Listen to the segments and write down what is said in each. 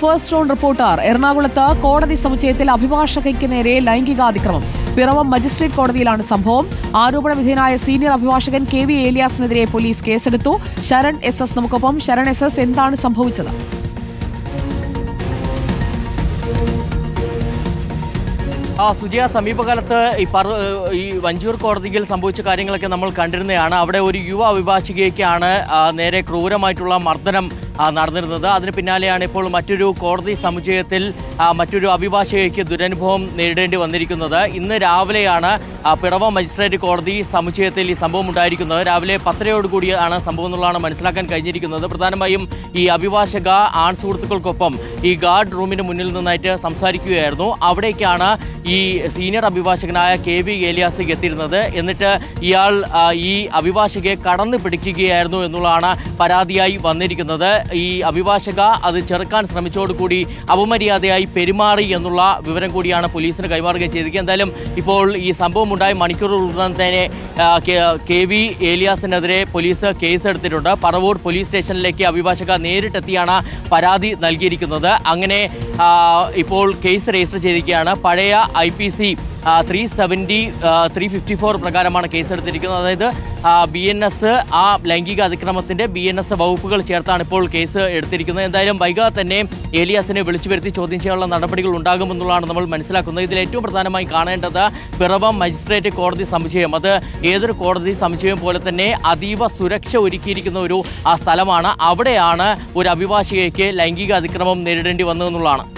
First round reporter എറണാകുളത്ത് കോടതി സമുച്ചയത്തിൽ അഭിഭാഷകയ്ക്ക് നേരെ ലൈംഗികാതിക്രമം. പിറവം മജിസ്ട്രേറ്റ് കോടതിയിലാണ് സംഭവം. ആരോപണ വിധേയനായ സീനിയർ അഭിഭാഷകൻ കെ വി ഏലിയാസിനെതിരെ പോലീസ് കേസെടുത്തു. ശരൺ എസ് എസ് നമുക്കൊപ്പം. ശരൺ എസ് എസ് എന്താണ് സംഭവിച്ചത്? ആ സുജയ സമീപകാലത്ത് ഈ പറ ഈ വഞ്ചൂർ കോടതിയിൽ സംഭവിച്ച കാര്യങ്ങളൊക്കെ നമ്മൾ കണ്ടിരുന്നതാണ്. അവിടെ ഒരു യുവ അഭിഭാഷികയ്ക്കാണ് നേരെ ക്രൂരമായിട്ടുള്ള മർദ്ദനം നടന്നിരുന്നത്. അതിന് പിന്നാലെയാണ് ഇപ്പോൾ മറ്റൊരു കോടതി സമുച്ചയത്തിൽ മറ്റൊരു അഭിഭാഷകയ്ക്ക് ദുരനുഭവം നേരിടേണ്ടി വന്നിരിക്കുന്നത്. ഇന്ന് രാവിലെയാണ് പിറവ മജിസ്ട്രേറ്റ് കോടതി സമുച്ചയത്തിൽ ഈ സംഭവം ഉണ്ടായിരിക്കുന്നത്. രാവിലെ പത്തരയോടുകൂടിയാണ് സംഭവം എന്നുള്ളതാണ് മനസ്സിലാക്കാൻ കഴിഞ്ഞിരിക്കുന്നത്. പ്രധാനമായും ഈ അഭിഭാഷക ആൺ സുഹൃത്തുക്കൾക്കൊപ്പം ഈ ഗാർഡ് റൂമിന് മുന്നിൽ നിന്നായിട്ട് സംസാരിക്കുകയായിരുന്നു. അവിടേക്കാണ് ഈ സീനിയർ അഭിഭാഷകനായ കെ വി ഏലിയാസ് എത്തിയിരുന്നത്. എന്നിട്ട് ഇയാൾ ഈ അഭിഭാഷകയെ കടന്നു പിടിക്കുകയായിരുന്നു എന്നുള്ളതാണ് പരാതിയായി വന്നിരിക്കുന്നത്. ഈ അഭിഭാഷക അത് ചെറുക്കാൻ ശ്രമിച്ചതോടുകൂടി അപമര്യാദയായി പെരുമാറി എന്നുള്ള വിവരം കൂടിയാണ് പോലീസിന് കൈമാറുകയും ചെയ്തത് എന്തായാലും ഇപ്പോൾ ഈ സംഭവം ഉണ്ടായ മണിക്കൂറുകൾ തന്നെ കെ- വി ഏലിയാസിനെതിരെ പോലീസ് കേസ് എടുത്തിട്ടുണ്ട് പറവൂർ പോലീസ് സ്റ്റേഷനിലേക്ക് അഭിഭാഷക നേരിട്ടെത്തിയാണ് പരാതി നൽകിയിരിക്കുന്നത്. അങ്ങനെ ഇപ്പോൾ കേസ് രജിസ്റ്റർ ചെയ്തിരിക്കുകയാണ്. പഴയ I P C three seventy three fifty four പ്രകാരമാണ് കേസെടുത്തിരിക്കുന്നത്. അതായത് ബി എൻ എസ് ആ ലൈംഗിക അതിക്രമത്തിന്റെ ബി എൻ എസ് വകുപ്പുകൾ ചേർത്താണ് ഇപ്പോൾ കേസ് എടുത്തിരിക്കുന്നത്. എന്തായാലും വൈകാതെ തന്നെ ഏലിയാസിനെ വിളിച്ചു വരുത്തി ചോദ്യം ചെയ്യാനുള്ള നടപടികൾ ഉണ്ടാകുമെന്നുള്ളതാണ് നമ്മൾ മനസ്സിലാക്കുന്നത്. ഇതിൽ ഏറ്റവും പ്രധാനമായി കാണേണ്ടത് പിറവം മജിസ്ട്രേറ്റ് കോടതി സമുച്ചയം അത് ഏതൊരു കോടതി സമുച്ചയം പോലെ തന്നെ അതീവ സുരക്ഷ ഒരുക്കിയിരിക്കുന്ന ഒരു സ്ഥലമാണ്. അവിടെയാണ് ഒരു അഭിഭാഷകയ്ക്ക് ലൈംഗിക അതിക്രമം നേരിടേണ്ടി വന്നതെന്നുള്ളതാണ്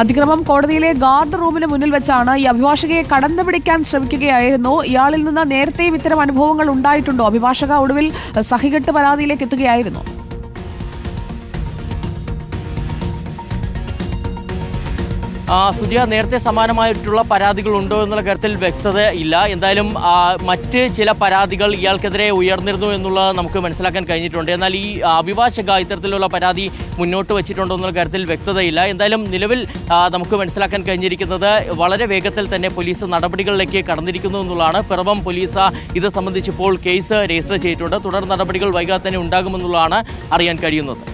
അതിക്രമം കോടതിയിലെ ഗാർഡ് റൂമിന് മുന്നിൽ വെച്ചാണ് ഈ അഭിഭാഷകയെ കടന്നു പിടിക്കാൻ ശ്രമിക്കുകയായിരുന്നു. ഇയാളിൽ നിന്ന് നേരത്തെയും ഇത്തരം അനുഭവങ്ങൾ ഉണ്ടായിട്ടുണ്ടോ? അഭിഭാഷക ഒടുവിൽ സഹികെട്ട് പരാതിയിലേക്ക് എത്തുകയായിരുന്നു. ആ, സുജിയ നേരത്തെ സമാനമായിട്ടുള്ള പരാതികൾ ഉണ്ടോ എന്നുള്ള കാര്യത്തിൽ വ്യക്തത ഇല്ല. എന്തായാലും മറ്റ് ചില പരാതികൾ ഇയാൾക്കെതിരെ ഉയർന്നിരുന്നു എന്നുള്ളത് നമുക്ക് മനസ്സിലാക്കാൻ കഴിഞ്ഞിട്ടുണ്ട്. എന്നാൽ ഈ അഭിഭാഷക ഇത്തരത്തിലുള്ള പരാതി മുന്നോട്ട് വെച്ചിട്ടുണ്ടോ എന്നുള്ള കാര്യത്തിൽ വ്യക്തതയില്ല എന്തായാലും നിലവിൽ നമുക്ക് മനസ്സിലാക്കാൻ കഴിഞ്ഞിരിക്കുന്നത് വളരെ വേഗത്തിൽ തന്നെ പോലീസ് നടപടികളിലേക്ക് കടന്നിരിക്കുന്നു എന്നുള്ളതാണ്. പിറവം പോലീസ് ഇത് സംബന്ധിച്ചിപ്പോൾ കേസ് രജിസ്റ്റർ ചെയ്തിട്ടുണ്ട്. തുടർ നടപടികൾ വൈകാതെ തന്നെ ഉണ്ടാകുമെന്നുള്ളതാണ് അറിയാൻ കഴിയുന്നത്.